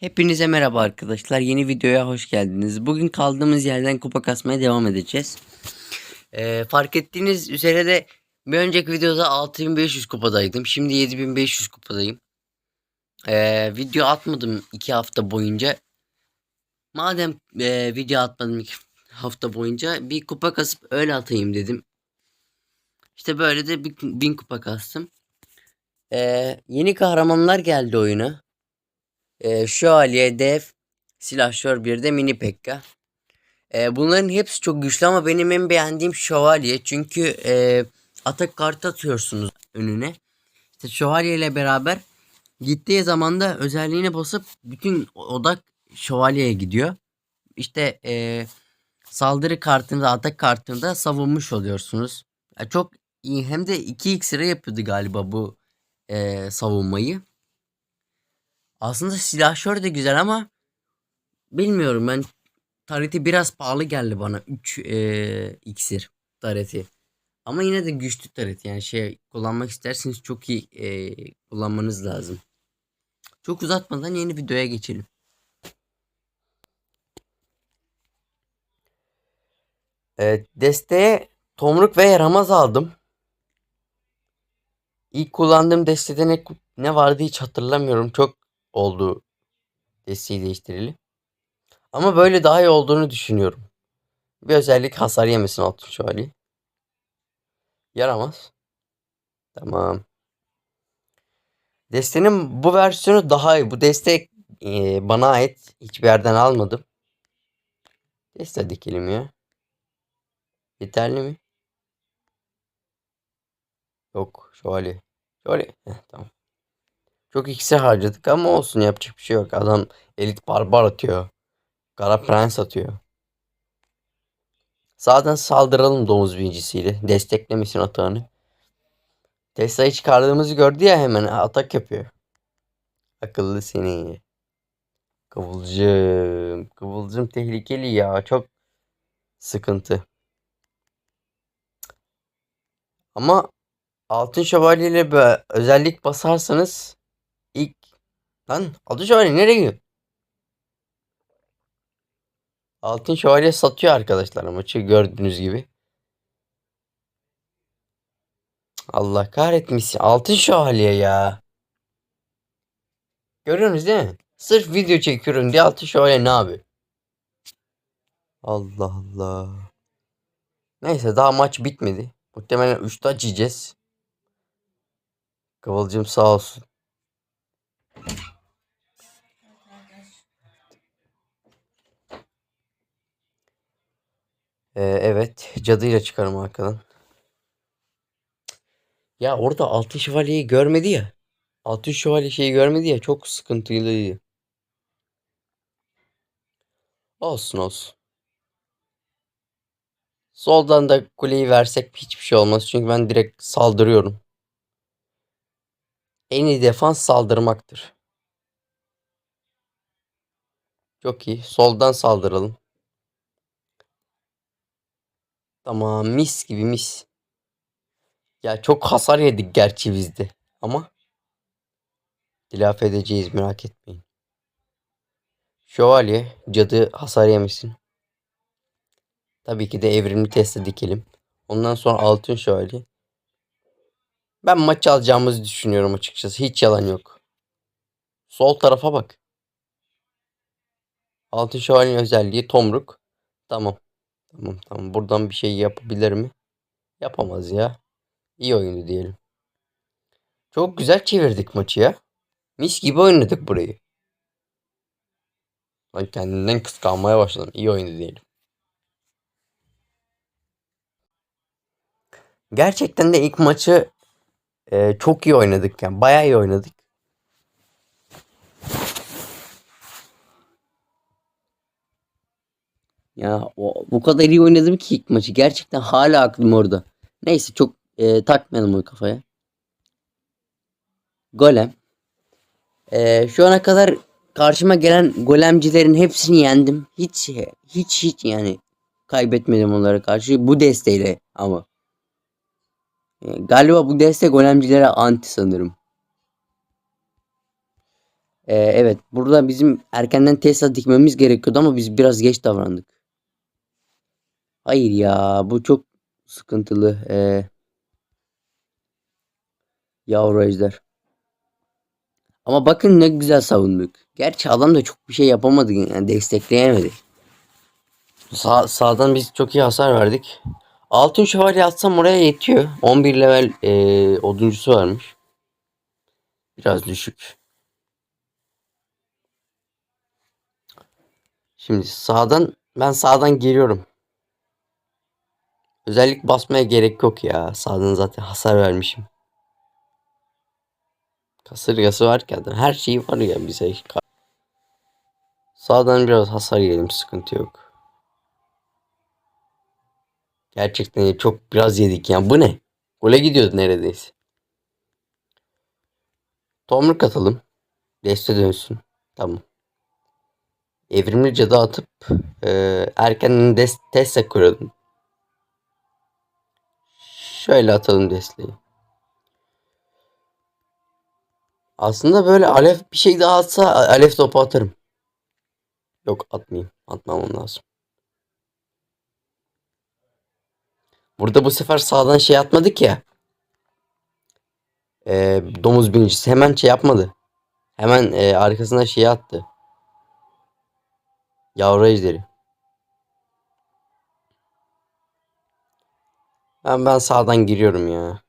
Hepinize merhaba arkadaşlar. Yeni videoya hoş geldiniz. Bugün kaldığımız yerden kupa kasmaya devam edeceğiz. Ee, fark ettiğiniz üzere de bir önceki videoda 6500 kupadaydım. Şimdi 7500 kupadayım. Ee, video atmadım 2 hafta boyunca. Madem e, video atmadım 2 hafta boyunca bir kupa kasıp öyle atayım dedim. İşte böyle de bir, bin kupa kastım. Ee, yeni kahramanlar geldi oyuna. Ee, Şövalye, Dev, Silahşör bir de Mini Pekka. Ee, bunların hepsi çok güçlü ama benim en beğendiğim Şövalye. Çünkü e, atak kartı atıyorsunuz önüne. İşte Şövalye ile beraber gittiği zaman da özelliğine basıp bütün odak Şövalye'ye gidiyor. İşte e, saldırı kartında atak kartında savunmuş oluyorsunuz. Ya çok iyi hem de 2 iksire yapıyordu galiba bu e, savunmayı. Aslında silahşör de güzel ama bilmiyorum ben tareti biraz pahalı geldi bana 3 eee, iksir tareti. Ama yine de güçlü taret yani şey kullanmak isterseniz çok iyi eee, kullanmanız lazım. Çok uzatmadan yeni videoya geçelim. Evet, desteğe tomruk ve yaramaz aldım. İlk kullandığım destede ne, ne vardı hiç hatırlamıyorum. Çok oldu desteği değiştireli. Ama böyle daha iyi olduğunu düşünüyorum. Bir özellik hasar yemesin altın şövalye. Yaramaz. Tamam. Destenin bu versiyonu daha iyi. Bu destek e, bana ait. Hiçbir yerden almadım. Deste dikelim ya. Yeterli mi? Yok. Şövalye. Şövalye. Heh, tamam. Çok iksir harcadık ama olsun yapacak bir şey yok. Adam elit barbar atıyor. Kara prens atıyor. Sağdan saldıralım domuz binicisiyle. Desteklemesin atağını. Tesla'yı çıkardığımızı gördü ya hemen atak yapıyor. Akıllı seni. Kıvılcım. Kıvılcım tehlikeli ya. Çok sıkıntı. Ama altın şövalyeyle özellik basarsanız lan altın şövalye nereye gidiyor? Altın şövalye satıyor arkadaşlar maçı gördüğünüz gibi. Allah kahretmesin. Altın şövalye ya. Görüyorsunuz değil mi? Sırf video çekiyorum diye altın şövalye ne abi? Allah Allah. Neyse daha maç bitmedi. Muhtemelen 3'te açacağız. Kıvılcım sağ olsun. Ee, evet. Cadıyla çıkarım arkadan. Ya orada altın şövalyeyi görmedi ya. Altın şövalye şeyi görmedi ya. Çok sıkıntılıydı. Olsun olsun. Soldan da kuleyi versek hiçbir şey olmaz. Çünkü ben direkt saldırıyorum. En iyi defans saldırmaktır. Çok iyi. Soldan saldıralım. Tamam mis gibi mis. Ya çok hasar yedik gerçi bizde. Ama telafi edeceğiz merak etmeyin. Şövalye cadı hasar yemesin. Tabii ki de evrimli testi dikelim. Ondan sonra altın şövalye. Ben maç alacağımızı düşünüyorum açıkçası. Hiç yalan yok. Sol tarafa bak. Altın şövalyenin özelliği tomruk. Tamam. Tamam tamam. Buradan bir şey yapabilir mi? Yapamaz ya. İyi oyundu diyelim. Çok güzel çevirdik maçı ya. Mis gibi oynadık burayı. Ben kendimden kıskanmaya başladım. İyi oyundu diyelim. Gerçekten de ilk maçı e, çok iyi oynadık yani. Bayağı iyi oynadık. Ya o, bu kadar iyi oynadım ki ilk maçı. Gerçekten hala aklım orada. Neyse çok e, takmayalım o kafaya. Golem. E, şu ana kadar karşıma gelen golemcilerin hepsini yendim. Hiç hiç hiç yani kaybetmedim onlara karşı. Bu desteğiyle ama. E, galiba bu deste golemcilere anti sanırım. Ee, evet burada bizim erkenden Tesla dikmemiz gerekiyordu ama biz biraz geç davrandık. Hayır ya bu çok sıkıntılı. Ee, yavru ejder. Ama bakın ne güzel savunduk. Gerçi adam da çok bir şey yapamadı yani destekleyemedi. Sağ, sağdan biz çok iyi hasar verdik. Altın şövalye atsam oraya yetiyor. 11 level ee, oduncusu varmış. Biraz düşük. Şimdi sağdan ben sağdan geliyorum. Özellik basmaya gerek yok ya. Sağdan zaten hasar vermişim. Kasırgası var ki adam. Her şeyi var ya bize. Sağdan biraz hasar yiyelim sıkıntı yok. Gerçekten çok biraz yedik ya. Bu ne? Gole gidiyordu neredeyse. Tomruk atalım. Deste dönsün. Tamam. Evrimli cadı atıp e, erkenden des Tesla kuralım. Şöyle atalım desteği. Aslında böyle alev bir şey daha atsa alev topu atarım. Yok atmayayım. Atmamam lazım. Burada bu sefer sağdan şey atmadık ya. Ee, domuz binicisi hemen şey yapmadı. Hemen e, arkasına şey attı. Yavru ejderi. Ben ben sağdan giriyorum ya.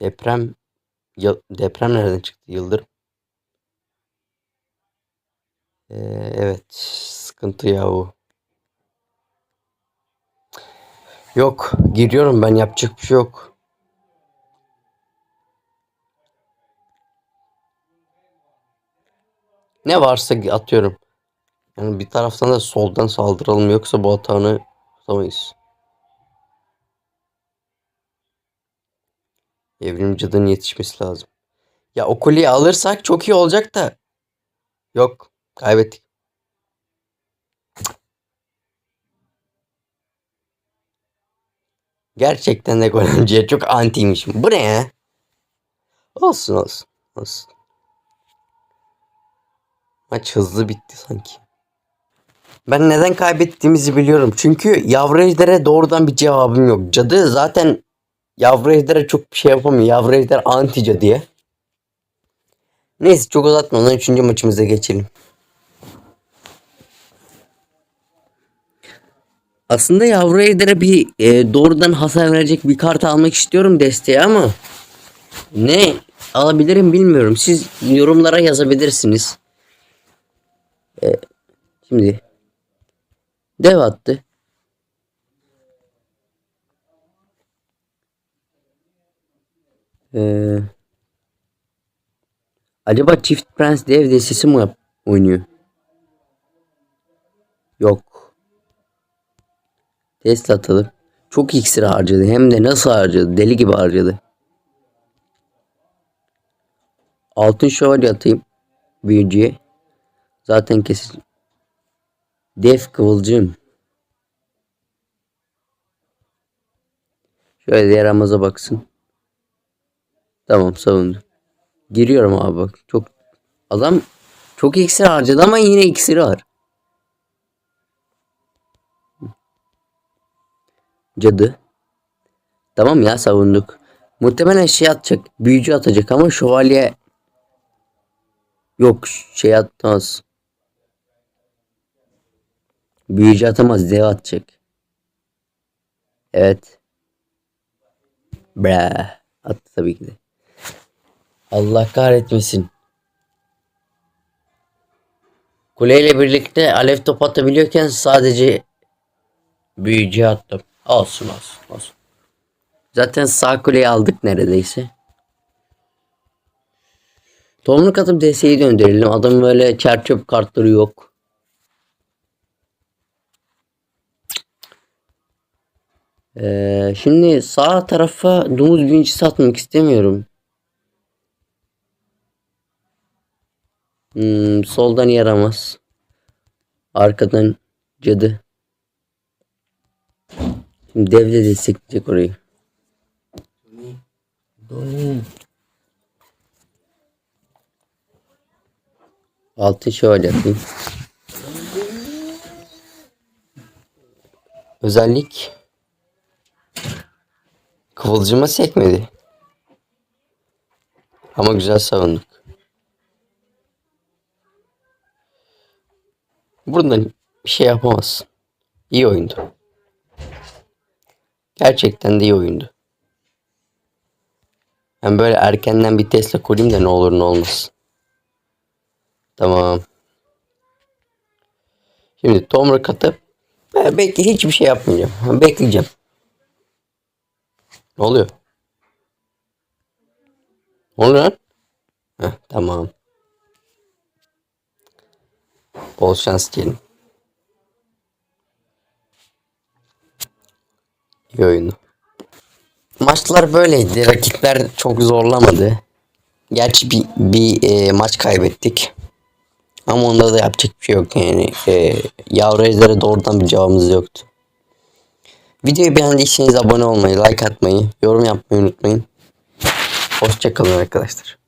Deprem deprem nereden çıktı? Yıldırım. Ee, evet, sıkıntı ya o. Yok, giriyorum ben yapacak bir şey yok. Ne varsa atıyorum. Yani bir taraftan da soldan saldıralım yoksa bu hatanı tutamayız. Evrim cadının yetişmesi lazım. Ya o kuleyi alırsak çok iyi olacak da. Yok. Kaybettik. Gerçekten de Golemci'ye çok antiymişim. Bu ne ya? Olsun olsun. Olsun. Maç hızlı bitti sanki. Ben neden kaybettiğimizi biliyorum. Çünkü yavru doğrudan bir cevabım yok. Cadı zaten yavru ejdere çok bir şey yapamıyor. Yavru ejder anti cadıya. Neyse çok uzatmadan 3. maçımıza geçelim. Aslında yavru ejdere bir e, doğrudan hasar verecek bir kart almak istiyorum desteğe ama ne alabilirim bilmiyorum. Siz yorumlara yazabilirsiniz. E, şimdi dev attı. Eee Acaba çift prens destesi mi oynuyor? Yok. Test atalım. Çok iksir harcadı. Hem de nasıl harcadı? Deli gibi harcadı. Altın şövalye atayım. Büyücüye. Zaten kesin. Dev kıvılcım. Şöyle yaramaza baksın. Tamam savundu. Giriyorum abi bak. Çok adam çok iksir harcadı ama yine iksiri var. Cadı. Tamam ya savunduk. Muhtemelen şey atacak. Büyücü atacak ama şövalye yok şey atmaz. Büyücü atamaz dev atacak. Evet. Bre. Attı tabii ki de. Allah kahretmesin. Kuleyle birlikte alev top atabiliyorken sadece büyücü attım. Olsun olsun olsun. Zaten sağ kuleyi aldık neredeyse. Tomruk atıp DS'yi döndürelim. Adam böyle çerçöp kartları yok. Ee, şimdi sağ tarafa domuz bincisi atmak istemiyorum. Hmm, soldan yaramaz. Arkadan cadı. Şimdi dev de destekleyecek orayı. Altı şöyle yapayım. Özellik kıvılcıma sekmedi. Ama güzel savunduk. Buradan bir şey yapamazsın. İyi oyundu. Gerçekten de iyi oyundu. Ben böyle erkenden bir Tesla kurayım da ne olur ne olmaz. Tamam. Şimdi tomruk atıp ben bekle hiçbir şey yapmayacağım. Ben bekleyeceğim. Ne oluyor? Ne oluyor lan? Heh, tamam. Bol şans oyundu. Maçlar böyleydi. Rakipler çok zorlamadı. Gerçi bir, bir e, maç kaybettik. Ama onda da yapacak bir şey yok yani. E, yavru ejderha doğrudan bir cevabımız yoktu. Videoyu beğendiyseniz abone olmayı, like atmayı, yorum yapmayı unutmayın. Hoşçakalın arkadaşlar.